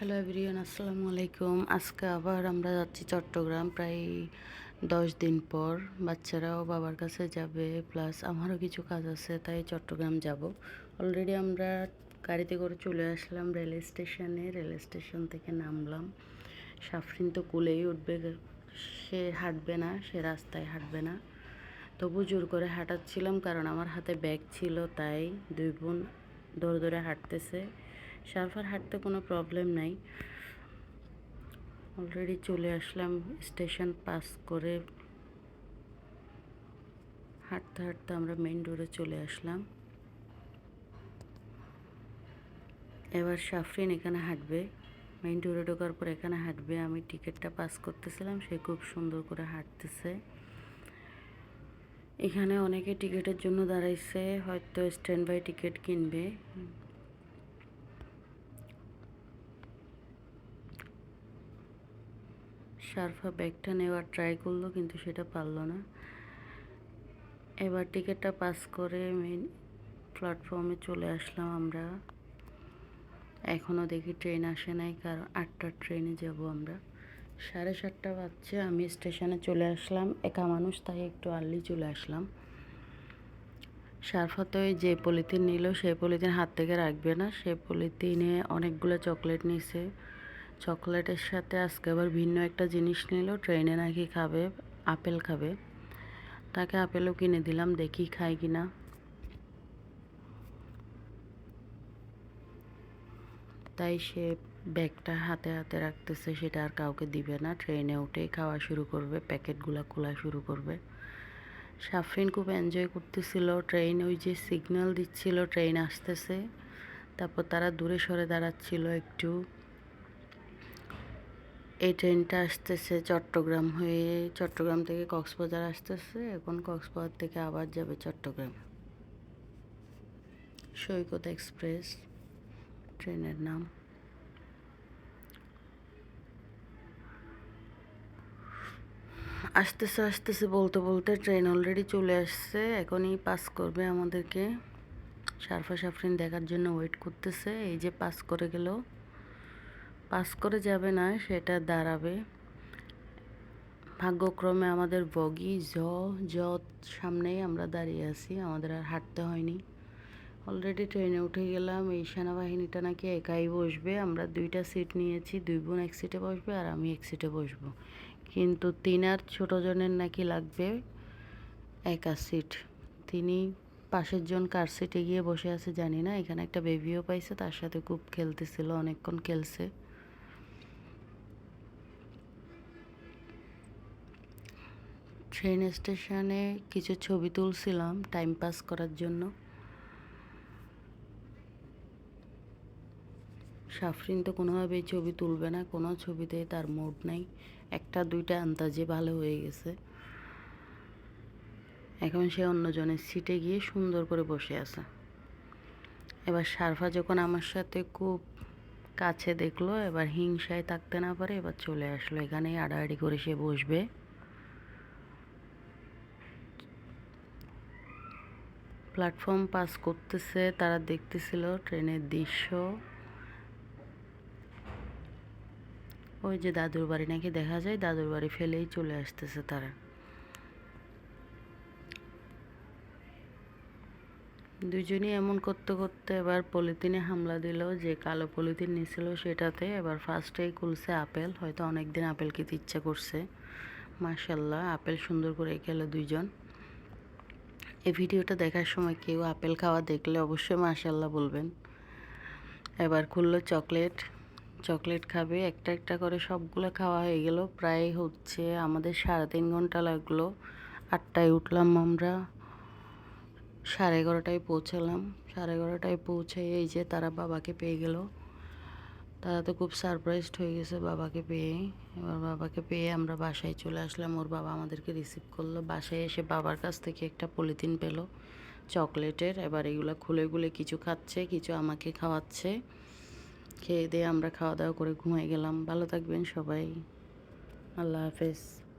Hello everyone, আসসালামু আলাইকুম। আজকে আবার আমরা যাচ্ছি চট্টগ্রাম, প্রায় দশ দিন পর। বাচ্চারাও বাবার কাছে যাবে, প্লাস আমারও কিছু কাজ আছে, তাই চট্টগ্রাম যাব। অলরেডি আমরা গাড়িতে করে চলে আসলাম রেল স্টেশনে। রেল স্টেশন থেকে নামলাম। সাফরিন তো কুলেই উঠবে, সে হাঁটবে না, সে রাস্তায় হাঁটবে না। তবু জোর করে হাঁটাচ্ছিলাম, কারণ আমার হাতে ব্যাগ ছিল, তাই দুই বোন দৌড়ে দৌড়ে হাঁটতেছে। সার্ফার হাঁটতে কোনো প্রবলেম নাই। অলরেডি চলে আসলাম স্টেশন পাস করে। হাঁটতে হাঁটতে আমরা মেইন রোডে চলে আসলাম। এবার সাফরিন এখানে হাঁটবে। মেইন রোডে ঢোকার পর এখানে হাঁটবে। আমি টিকিটটা পাস করতেছিলাম। সে খুব সুন্দর করে হাঁটতেছে। এখানে অনেকে টিকিটের জন্য দাঁড়াইছে। হয়তো স্ট্যান্ড বাই টিকিট কিনবে। শারফা ব্যাগটা নেওয়ার ট্রাই করল, কিন্তু সেটা পারল না। এবার টিকিটটা পাস করে মেন প্ল্যাটফর্মে চলে আসলাম আমরা। এখনও দেখি ট্রেন আসে নাই, কারণ আটটার ট্রেনে যাব আমরা। সাড়ে সাতটা বাজছে, আমি স্টেশনে চলে আসলাম। একা মানুষ, তাই একটু আর্লি চলে আসলাম। সারফা তো ওই যে পলিথিন নিল সেই পলিথিন হাত থেকে রাখবে না। সে পলিথিনে অনেকগুলো চকলেট নিছে। চকলেটের সাথে আজকে আবার ভিন্ন একটা জিনিস নিল। ট্রেনে নাকি খাবে, আপেল খাবে। তাকে আপেলও কিনে দিলাম, দেখি খায় কি না। তাই সে ব্যাগটা হাতে হাতে রাখতেছে, সেটা আর কাউকে দিবে না। ট্রেনে উঠেই খাওয়া শুরু করবে, প্যাকেটগুলো খোলা শুরু করবে। সাফরিন খুব এনজয় করতেছিল। ট্রেন ওই যে সিগন্যাল দিচ্ছিল, ট্রেন আসতেছে। তারপর তারা দূরে সরে দাঁড়াচ্ছিল একটু। এই ট্রেনটা আসতেছে চট্টগ্রাম হয়ে, চট্টগ্রাম থেকে কক্সবাজার আসতেছে, এখন কক্সবাজার থেকে আবার যাবে চট্টগ্রাম। সৈকত এক্সপ্রেস ট্রেনের নাম। আসতেছে আসতেছে বলতে বলতে ট্রেন অলরেডি চলে আসছে, এখনই পাস করবে আমাদেরকে। সারফা সাফরিন দেখার জন্য ওয়েট করতেছে, এই যে পাস করে গেল। পাস করে যাবে না, সেটা দাঁড়াবে। ভাগ্যক্রমে আমাদের বগি জ জ সামনেই আমরা দাঁড়িয়ে আছি, আমাদের আর হাঁটতে হয়নি। অলরেডি ট্রেনে উঠে গেলাম, এই সেনাবাহিনীটা নাকি একাই বসবে? আমরা দুইটা সিট নিয়েছি, দুই বোন এক সিটে বসবে আর আমি এক সিটে বসবো। কিন্তু তিনার ছোটো জনের নাকি লাগবে একা সিট তিনি পাশের জন কার সিটে গিয়ে বসে আছে জানি না, এখানে একটা বেবিও পাইছে, তার সাথে খুব খেলতেছিল, অনেকক্ষণ খেলছে। ট্রেন স্টেশনে কিছু ছবি তুলছিলাম টাইম পাস করার জন্য। সাফরিন তো কোনোভাবেই ছবি তুলবে না, কোনো ছবিতে তার মুড নাই। একটা, দুইটা আন্দাজে ভালো হয়ে গেছে। এখন সে অন্যজনের সিটে গিয়ে সুন্দর করে বসে আছে। এবার সারফা যখন আমার সাথে খুব কাছে দেখল, এবার হিংসায় থাকতে না পারে, এবার চলে আসলো। এখানেই আড়াআড়ি করে সে বসবে। প্ল্যাটফর্ম পাস করতেছে, তারা দেখতেছিল ট্রেনের দৃশ্য। ওই যে দাদুর বাড়ি নাকি দেখা যায়, দাদুর বাড়ি ফেলেই চলে আসতেছে তারা। দুজনই এমন করতে করতে এবার পলিথিনে হামলা দিল, যে কালো পলিথিন নিছিল সেটাতে এবার ফার্স্টেই খুলছে আপেল। হয়তো অনেকদিন আপেল খেতে ইচ্ছা করছে। মার্শাল্লাহ আপেল সুন্দর করে খেলো দুইজন। এই ভিডিওটা দেখার সময় কেউ আপেল খাওয়া দেখলে অবশ্যই মার্শাল্লাহ বলবেন। এবার খুললো চকলেট। চকলেট খাবে, একটা একটা করে সবগুলো খাওয়া হয়ে গেল। প্রায় হচ্ছে আমাদের সাড়ে তিন ঘণ্টা লাগল। আটটায় উঠলাম আমরা। সাড়ে এগারোটায় পৌঁছালাম। সাড়ে এগারোটায় পৌঁছে এই যে তারা বাবাকে পেয়ে গেল। তারা তো খুব সারপ্রাইজড হয়ে গেছে বাবাকে পেয়ে। এবার বাবাকে পেয়ে আমরা বাসায় চলে আসলাম। ওর বাবা আমাদেরকে রিসিভ করল। বাসায় এসে বাবার কাছ থেকে একটা পলিথিন পেল, চকলেটের। এবার এগুলো খুলে খুলে কিছু খাচ্ছে, কিছু আমাকে খাওয়াচ্ছে। খেয়ে দিয়ে আমরা খাওয়া দাওয়া করে ঘুমাই গেলাম। ভালো থাকবেন সবাই। আল্লাহ হাফেজ।